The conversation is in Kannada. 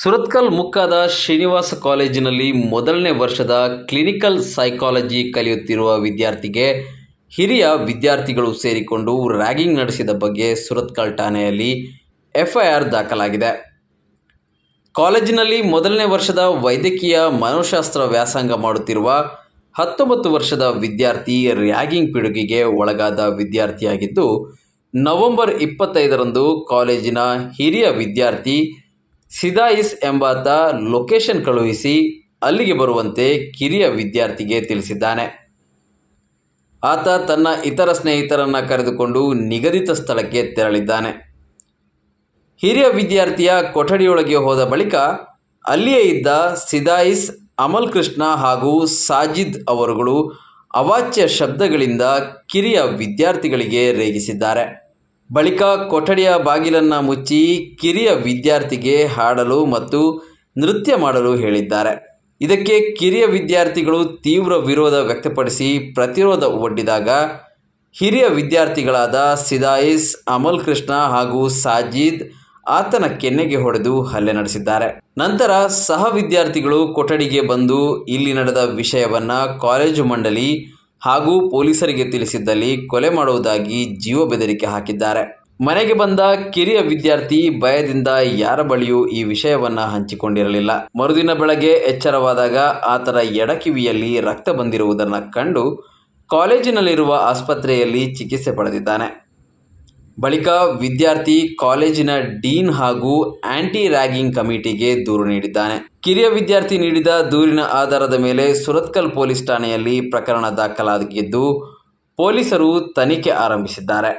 ಸುರತ್ಕಲ್ ಮುಕ್ಕಾದ ಶ್ರೀನಿವಾಸ ಕಾಲೇಜಿನಲ್ಲಿ ಮೊದಲನೇ ವರ್ಷದ ಕ್ಲಿನಿಕಲ್ ಸೈಕಾಲಜಿ ಕಲಿಯುತ್ತಿರುವ ವಿದ್ಯಾರ್ಥಿಗೆ ಹಿರಿಯ ವಿದ್ಯಾರ್ಥಿಗಳು ಸೇರಿಕೊಂಡು ರ್ಯಾಗಿಂಗ್ ನಡೆಸಿದ ಬಗ್ಗೆ ಸುರತ್ಕಲ್ ಠಾಣೆಯಲ್ಲಿ ಎಫ್ಐಆರ್ ದಾಖಲಾಗಿದೆ. ಕಾಲೇಜಿನಲ್ಲಿ ಮೊದಲನೇ ವರ್ಷದ ವೈದ್ಯಕೀಯ ಮನೋಶಾಸ್ತ್ರ ವ್ಯಾಸಂಗ ಮಾಡುತ್ತಿರುವ ಹತ್ತೊಂಬತ್ತು ವರ್ಷದ ವಿದ್ಯಾರ್ಥಿ ರ್ಯಾಗಿಂಗ್ ಪಿಡುಗಿಗೆ ಒಳಗಾದ ವಿದ್ಯಾರ್ಥಿಯಾಗಿದ್ದು, ನವೆಂಬರ್ ಇಪ್ಪತ್ತೈದರಂದು ಕಾಲೇಜಿನ ಹಿರಿಯ ವಿದ್ಯಾರ್ಥಿ ಸಿದಾಯಿಸ್ ಎಂಬಾತ ಲೊಕೇಶನ್ ಕಳುಹಿಸಿ ಅಲ್ಲಿಗೆ ಬರುವಂತೆ ಕಿರಿಯ ವಿದ್ಯಾರ್ಥಿಗೆ ತಿಳಿಸಿದ್ದಾನೆ. ಆತ ತನ್ನ ಇತರ ಸ್ನೇಹಿತರನ್ನು ಕರೆದುಕೊಂಡು ನಿಗದಿತ ಸ್ಥಳಕ್ಕೆ ತೆರಳಿದ್ದಾನೆ. ಹಿರಿಯ ವಿದ್ಯಾರ್ಥಿಯ ಕೊಠಡಿಯೊಳಗೆ ಹೋದ ಬಳಿಕ ಅಲ್ಲಿಯೇ ಇದ್ದ ಸಿದಾಯಿಸ್ ಅಮಲ್ ಕೃಷ್ಣ ಹಾಗೂ ಸಾಜಿದ್ ಅವರುಗಳು ಅವಾಚ್ಯ ಶಬ್ದಗಳಿಂದ ಕಿರಿಯ ವಿದ್ಯಾರ್ಥಿಗಳಿಗೆ ರೇಗಿಸಿದ್ದಾರೆ. ಬಳಿಕ ಕೊಠಡಿಯ ಬಾಗಿಲನ್ನು ಮುಚ್ಚಿ ಕಿರಿಯ ವಿದ್ಯಾರ್ಥಿಗೆ ಹಾಡಲು ಮತ್ತು ನೃತ್ಯ ಮಾಡಲು ಹೇಳಿದ್ದಾರೆ. ಇದಕ್ಕೆ ಕಿರಿಯ ವಿದ್ಯಾರ್ಥಿಗಳು ತೀವ್ರ ವಿರೋಧ ವ್ಯಕ್ತಪಡಿಸಿ ಪ್ರತಿರೋಧ ಒಡ್ಡಿದಾಗ ಹಿರಿಯ ವಿದ್ಯಾರ್ಥಿಗಳಾದ ಸಿದಾಯಿಸ್, ಅಮಲ್ ಕೃಷ್ಣ ಹಾಗೂ ಸಾಜಿದ್ ಆತನ ಕೆನ್ನೆಗೆ ಹೊಡೆದು ಹಲ್ಲೆ ನಡೆಸಿದ್ದಾರೆ. ನಂತರ ಸಹ ವಿದ್ಯಾರ್ಥಿಗಳು ಕೊಠಡಿಗೆ ಬಂದು ಇಲ್ಲಿ ನಡೆದ ವಿಷಯವನ್ನ ಕಾಲೇಜು ಮಂಡಳಿ ಹಾಗೂ ಪೊಲೀಸರಿಗೆ ತಿಳಿಸಿದ್ದಲ್ಲಿ ಕೊಲೆ ಮಾಡುವುದಾಗಿ ಜೀವ ಬೆದರಿಕೆ ಹಾಕಿದ್ದಾರೆ. ಮನೆಗೆ ಬಂದ ಕಿರಿಯ ವಿದ್ಯಾರ್ಥಿ ಭಯದಿಂದ ಯಾರ ಬಳಿಯೂ ಈ ವಿಷಯವನ್ನ ಹಂಚಿಕೊಂಡಿರಲಿಲ್ಲ. ಮರುದಿನ ಬೆಳಗ್ಗೆ ಎಚ್ಚರವಾದಾಗ ಆತರ ಎಡಕಿವಿಯಲ್ಲಿ ರಕ್ತ ಬಂದಿರುವುದನ್ನು ಕಂಡು ಕಾಲೇಜಿನಲ್ಲಿರುವ ಆಸ್ಪತ್ರೆಯಲ್ಲಿ ಚಿಕಿತ್ಸೆ ಪಡೆದಿದ್ದಾನೆ. ಬಳಿಕ ವಿದ್ಯಾರ್ಥಿ ಕಾಲೇಜಿನ ಡೀನ್ ಹಾಗೂ ಆಂಟಿ ರ್ಯಾಗಿಂಗ್ ಕಮಿಟಿಗೆ ದೂರು ನೀಡಿದ್ದಾನೆ. ಕಿರಿಯ ವಿದ್ಯಾರ್ಥಿ ನೀಡಿದ ದೂರಿನ ಆಧಾರದ ಮೇಲೆ ಸುರತ್ಕಲ್ ಪೊಲೀಸ್ ಠಾಣೆಯಲ್ಲಿ ಪ್ರಕರಣ ದಾಖಲಾಗಿದ್ದು, ಪೊಲೀಸರು ತನಿಖೆ ಆರಂಭಿಸಿದ್ದಾರೆ.